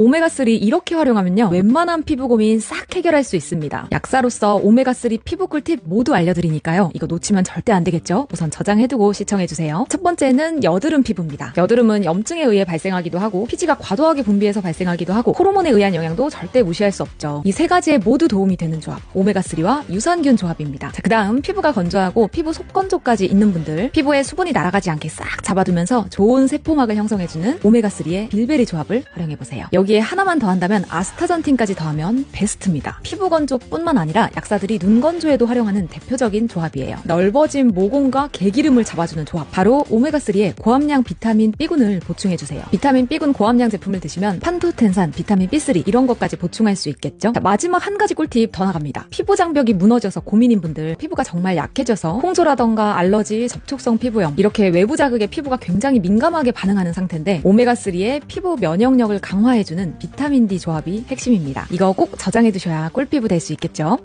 오메가3 이렇게 활용하면요. 웬만한 피부 고민 싹 해결할 수 있습니다. 약사로서 오메가3 피부 꿀팁 모두 알려드리니까요. 이거 놓치면 절대 안 되겠죠? 우선 저장해두고 시청해주세요. 첫 번째는 여드름 피부입니다. 여드름은 염증에 의해 발생하기도 하고 피지가 과도하게 분비해서 발생하기도 하고 호르몬에 의한 영향도 절대 무시할 수 없죠. 이 세 가지에 모두 도움이 되는 조합. 오메가3와 유산균 조합입니다. 자, 그 다음 피부가 건조하고 피부 속건조까지 있는 분들 피부에 수분이 날아가지 않게 싹 잡아두면서 좋은 세포막을 형성해주는 오메가3의 빌베리 조합을 활용해보세요. 여기 에 하나만 더한다면 아스타전틴까지 더하면 베스트입니다. 피부 건조뿐만 아니라 약사들이 눈 건조에도 활용하는 대표적인 조합이에요. 넓어진 모공과 개기름을 잡아주는 조합. 바로 오메가3의 고함량 비타민 B군을 보충해주세요. 비타민 B군 고함량 제품을 드시면 판토텐산, 비타민 B3 이런 것까지 보충할 수 있겠죠? 자, 마지막 한 가지 꿀팁 더 나갑니다. 피부 장벽이 무너져서 고민인 분들 피부가 정말 약해져서 홍조라던가 알러지, 접촉성 피부염 이렇게 외부 자극에 피부가 굉장히 민감하게 반응하는 상태인데 오메가3의 피부 면역력을 강화해주 는 비타민 D 조합이 핵심입니다. 이거 꼭 저장해 두셔야 꿀피부 될 수 있겠죠?